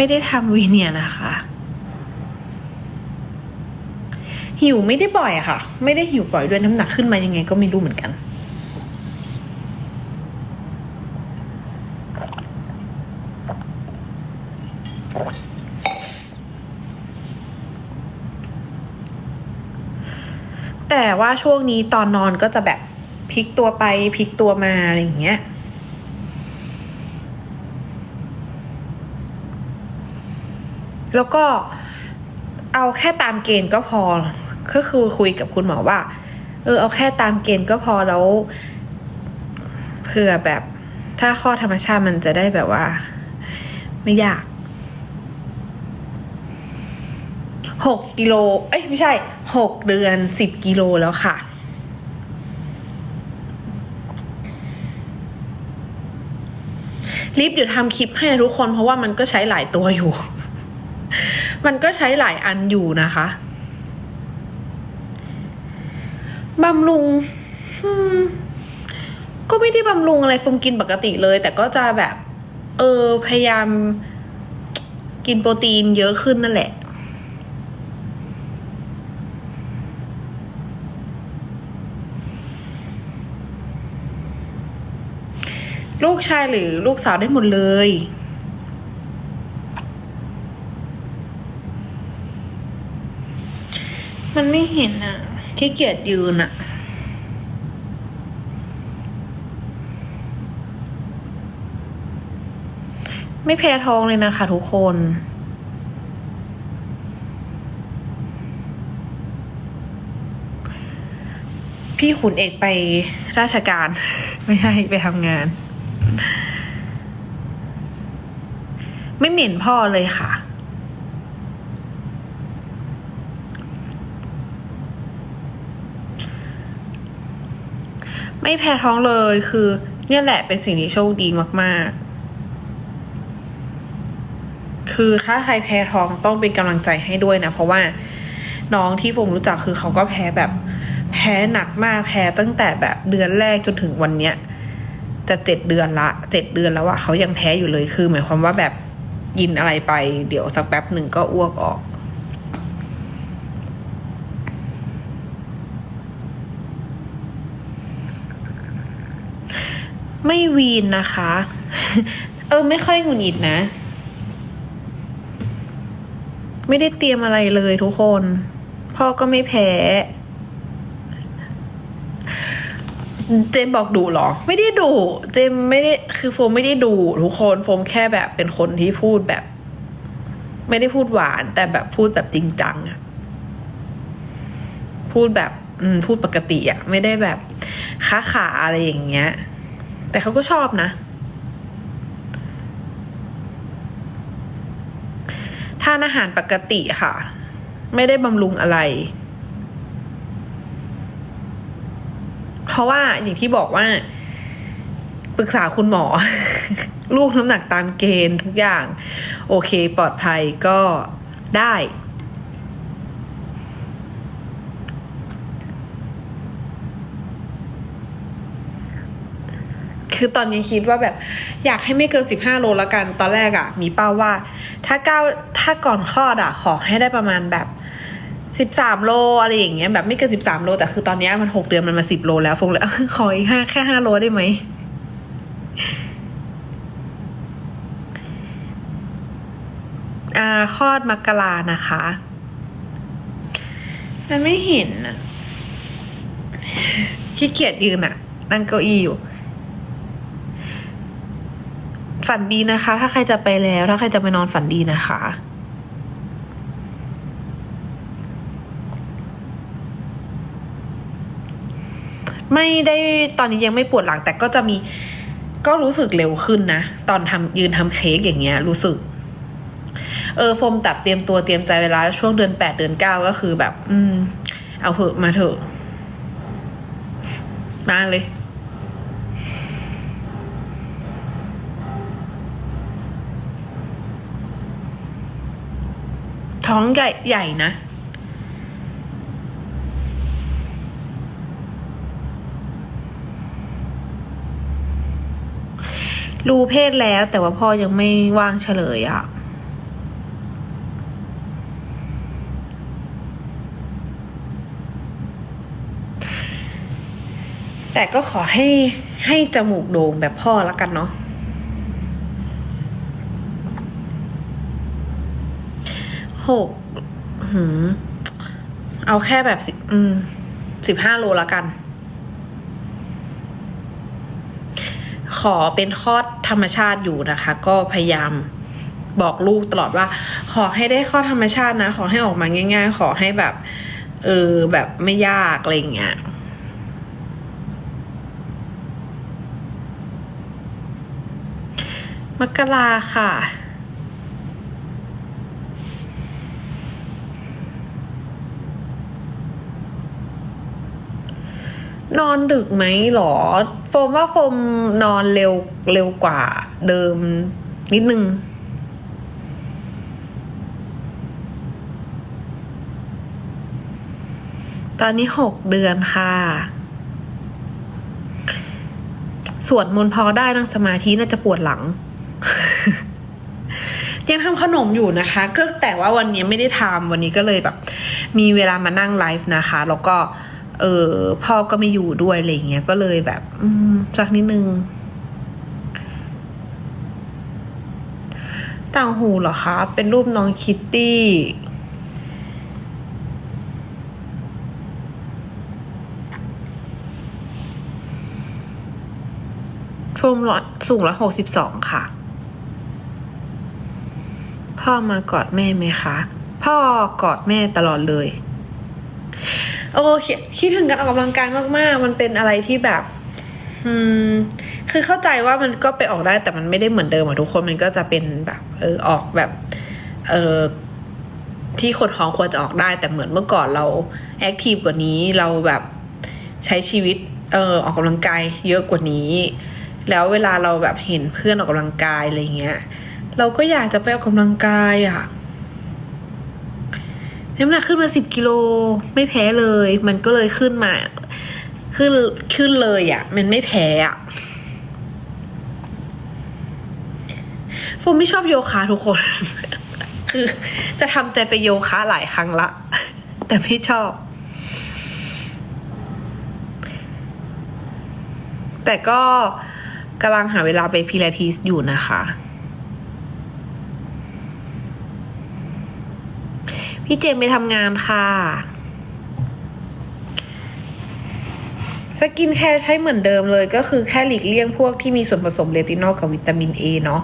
ไม่ได้ทำวีเนียนะคะ หิวไม่ได้บ่อยอะค่ะ ไม่ได้หิวบ่อยด้วยน้ำหนักขึ้นมายังไงก็ไม่รู้เหมือนกันแต่ว่าช่วงนี้ตอนนอนก็จะแบบพลิกตัวไปพลิกตัวมาอะไรอย่างเงี้ย แล้วก็เอาแค่ตามเกณฑ์ก็พอ ก็คือคุยกับคุณหมอว่า เออเอาแค่ตามเกณฑ์ก็พอแล้วเผื่อแบบถ้าข้อธรรมชาติมันจะได้แบบว่า ไม่ยากหกกิโล เอ้ยไม่ใช่หกเดือนสิบกิโลแล้วค่ะ รีบเดี๋ยวทำคลิปให้นะทุกคนเพราะว่ามันก็ใช้หลายตัวอยู่ มันก็ใช้หลายอันอยู่นะคะบำรุงก็ไม่ได้บำรุงอะไรฟมกินปกติเลย แต่ก็จะแบบ เออ พยายาม กินโปรตีนเยอะขึ้นนั่นแหละลูกชายหรือลูกสาวได้หมดเลย มันไม่เห็นอะขี้เกียจยืนอะ ไม่แพ้ท้องเลยนะคะทุกคนพี่ขุนเอกไปราชการ ไม่ใช่ไปทำงาน ไม่เหม็นพ่อเลยค่ะ ไม่แพ้ท้องเลยคือ เนี่ยแหละเป็นสิ่งที่โชคดีมาก ๆ คือถ้าใครแพ้ท้องต้องเป็นกำลังใจให้ด้วยนะ เพราะว่าน้องที่ผมรู้จักคือเขาก็แพ้แบบแพ้หนักมากแพ้ตั้งแต่แบบเดือนแรกจนถึงวันเนี้ยจะเจ็ดเดือนละเจ็ดเดือนแล้วอะเขายังแพ้อยู่เลยคือ หมายความว่าแบบกินอะไรไป เดี๋ยวสักแป๊บหนึ่งก็อ้วกออก ไม่วีนนะคะ เออ ไม่ค่อยหงุดหงิดนะ ไม่ได้เตรียมอะไรเลยทุกคน พ่อก็ไม่แพ้ เจมบอกดูหรอ ไม่ได้ดู เจมไม่ได้ คือโฟมไม่ได้ดูทุกคน โฟมแค่แบบเป็นคนที่พูดแบบ ไม่ได้พูดหวาน แต่แบบพูดแบบจริงจังอะพูดแบบ อืม พูดปกติอะไม่ได้แบบค้าขาอะไรอย่างเงี้ย แต่เขาก็ชอบนะ ทานอาหารปกติค่ะ ไม่ได้บำรุงอะไร เพราะว่าอย่างที่บอกว่าปรึกษาคุณหมอ ลูกน้ำหนักตามเกณฑ์ทุกอย่าง โอเคปลอดภัยก็ได้ คือตอนนี้คิดว่าแบบอยากให้ไม่เกินสิบห้าโลแล้วกัน ตอนแรกอะ่ะ มีเป้าว่า ถ้าเก้าถ้าก่อนคลอดอะ่ะ ขอให้ได้ประมาณแบบสิบสามโลอะไรอย่างเงี้ยแบบไม่เกินสิบสามโล แต่คือตอนนี้มันหกเดือนมันมาสิบโลแล้วฟงเลยขออีกห้าแค่ห้าโลได้ไหมอ่าคลอดมกรานะคะ มันไม่เห็นอะขี้เกียจยืนอะนั่งเก้าอี้อยู่ ฝันดีนะคะ ถ้าใครจะไปแล้ว ถ้าใครจะไปนอนฝันดีนะคะไม่ได้ตอนนี้ยังไม่ปวดหลังแต่ก็จะมีก็รู้สึกเร็วขึ้นนะ ตอนทำยืนทำเค้กอย่างเงี้ย รู้สึก เออโฟมตับเตรียมตัวเตรียมใจเวลาช่วงเดือนแปดเดือนเก้าก็คือแบบ อืม เอาเถอะมาเถอะ มาเลย ท้องใหญ่ใหญ่นะ รู้เพศแล้วแต่ว่าพ่อยังไม่ว่างเฉลยอะ่ะแต่ก็ขอให้ให้จมูกโด่งแบบพ่อละกันเนาะ หกหืมเอาแค่แบบสิบอืมสิบห้าโลแล้วกัน ขอเป็นคลอดธรรมชาติอยู่นะคะ ก็พยายามบอกลูกตลอดว่า ขอให้ได้คลอดธรรมชาตินะ ขอให้ออกมาง่าย ๆ ขอให้แบบ เออแบบไม่ยากอะไรเงี้ยมกราค่ะ นอนดึกไหมหรอ โฟมว่าโฟมนอนเร็วเร็วกว่าเดิมนิดนึง ตอนนี้หกเดือนค่ะ สวดมนต์พอได้นั่งสมาธิน่าจะปวดหลัง ยังทำขนมอยู่นะคะ ก็แต่ว่าวันนี้ไม่ได้ทำวันนี้ก็เลยแบบ มีเวลามานั่งไลฟ์นะคะ แล้วก็ เออพ่อก็ไม่อยู่ด้วยอะไรอย่างเงี้ยก็เลยแบบ อืมสักนิดนึง ต่างหูเหรอคะ เป็นรูปน้องคิตตี้ชมร้อยสูงร้อยหกสิบสองค่ะ พ่อมากอดแม่ไหมคะ พ่อกอดแม่ตลอดเลย โอ้คิดคิดถึงการออกกำลังกายมาก ๆ มันเป็นอะไรที่แบบ อืม คือเข้าใจว่ามันก็ไปออกได้แต่มันไม่ได้เหมือนเดิมอะทุกคนมันก็จะเป็นแบบ เออออกแบบ เออที่คนท้องควรจะออกได้ แต่เหมือนเมื่อก่อนเราแอคทีฟกว่านี้เราแบบใช้ชีวิต เออออกกำลังกายเยอะกว่านี้ แล้วเวลาเราแบบเห็นเพื่อนออกกำลังกายอะไรเงี้ย เราก็อยากจะไปออกกำลังกายอะ น้ำหนักขึ้นมาสิบกิโลไม่แพ้เลย มันก็เลยขึ้นมา ขึ้นขึ้นเลยอะ่ะ มันไม่แพ้อะ่ะโฟมไม่ชอบโยคะทุกคน คือจะทำใจไปโยคะหลายครั้งละ แต่ไม่ชอบ แต่ก็กำลังหาเวลาไปพิลาทิสอยู่นะคะ พี่เจมไปทำงานค่ะ สกินแคร์ใช้เหมือนเดิมเลยก็คือแค่หลีกเลี่ยงพวกที่มีส่วนผสมเรตินอลกับวิตามินเอเนาะ